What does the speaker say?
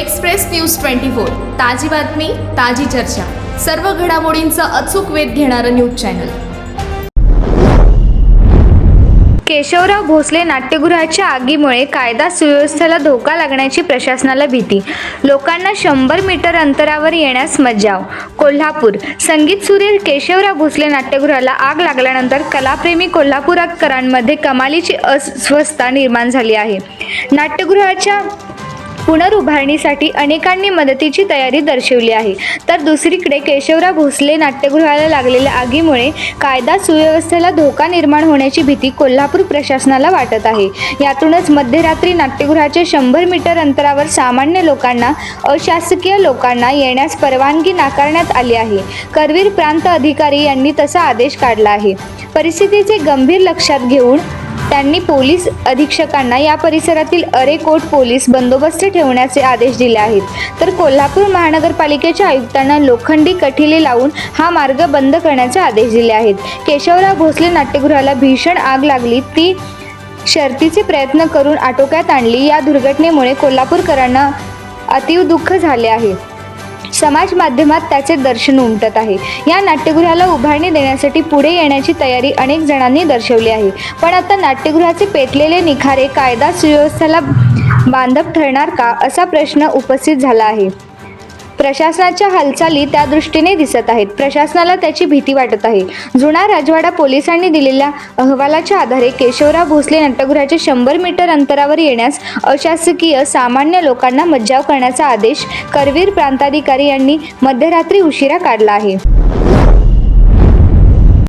Express news twenty four. ताजी बातमी ताजी चर्चा. सर्व घडामोडींचा अचूक वेध घेणारं न्यूज चॅनल. केशवराव भोसले नाट्यगृहाच्या आगीमुळे कायदा सुव्यवस्थेला धोका लागण्याची प्रशासनाला भीती. लोकांना शंभर मीटर अंतरावर येण्यास मज्जाव. कोल्हापूर. संगीत सुरेल केशवराव भोसले नाट्यगृहाला आग लागल्यानंतर कलाप्रेमी कोल्हापूरकरांमध्ये कमालीची अस्वस्थता निर्माण झाली आहे. नाट्यगृहाच्या पुनरुभारणीसाठी अनेकांनी मदतीची तयारी दर्शवली आहे. तर दुसरीकडे केशवराव भोसले नाट्यगृहाला लागलेल्या आगीमुळे कायदा सुव्यवस्थेला धोका निर्माण होण्याची भीती कोल्हापूर प्रशासनाला वाटत आहे. यातूनच मध्यरात्री नाट्यगृहाच्या शंभर मीटर अंतरावर सामान्य लोकांना अशासकीय लोकांना येण्यास परवानगी नाकारण्यात आली आहे. करवीर प्रांत अधिकारी यांनी तसा आदेश काढला आहे. परिस्थितीचे गंभीर लक्षात घेऊन त्यांनी पोलीस अधीक्षकांना या परिसरातील अरेकोट पोलीस बंदोबस्त ठेवण्याचे आदेश दिले आहेत. तर कोल्हापूर महानगरपालिकेच्या आयुक्तांना लोखंडी कठिले लावून हा मार्ग बंद करण्याचे आदेश दिले आहेत. केशवराव भोसले नाट्यगृहाला भीषण आग लागली. ती शर्तीचे प्रयत्न करून आटोक्यात आणली. या दुर्घटनेमुळे कोल्हापूरकरांना अतीव दुःख झाले आहे. समाज माध्यमात त्याचे दर्शन उमटत आहे. या नाट्यगृहाला उभारणी देण्यासाठी पुढे येण्याची तयारी अनेक जणांनी दर्शवली आहे. पण आता नाट्यगृहाचे पेटलेले निखारे कायदा सुव्यवस्थेला बांधव ठरणार का असा प्रश्न उपस्थित झाला आहे. प्रशासनाच्या हालचाली त्या दृष्टीने दिसत आहेत. प्रशासनाला त्याची भीती वाटत आहे. जुना राजवाडा पोलिसांनी दिलेल्या अहवालाच्या आधारे केशवराव भोसले नाट्यगृहाचे शंभर मीटर अंतरावर येण्यास अशासकीय सामान्य लोकांना मज्जाव करण्याचा आदेश करवीर प्रांताधिकारी यांनी मध्यरात्री उशिरा काढला आहे.